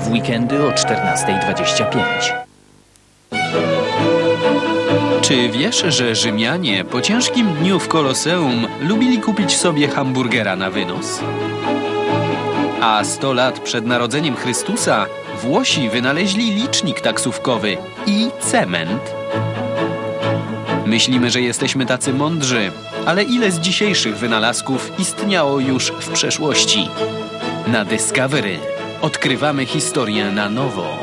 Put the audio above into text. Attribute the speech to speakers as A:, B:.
A: w weekendy o 14.25.
B: Czy wiesz, że Rzymianie po ciężkim dniu w Koloseum lubili kupić sobie hamburgera na wynos? A 100 lat przed narodzeniem Chrystusa Włosi wynaleźli licznik taksówkowy i cement. Myślimy, że jesteśmy tacy mądrzy, ale ile z dzisiejszych wynalazków istniało już w przeszłości? Na Discovery odkrywamy historię na nowo.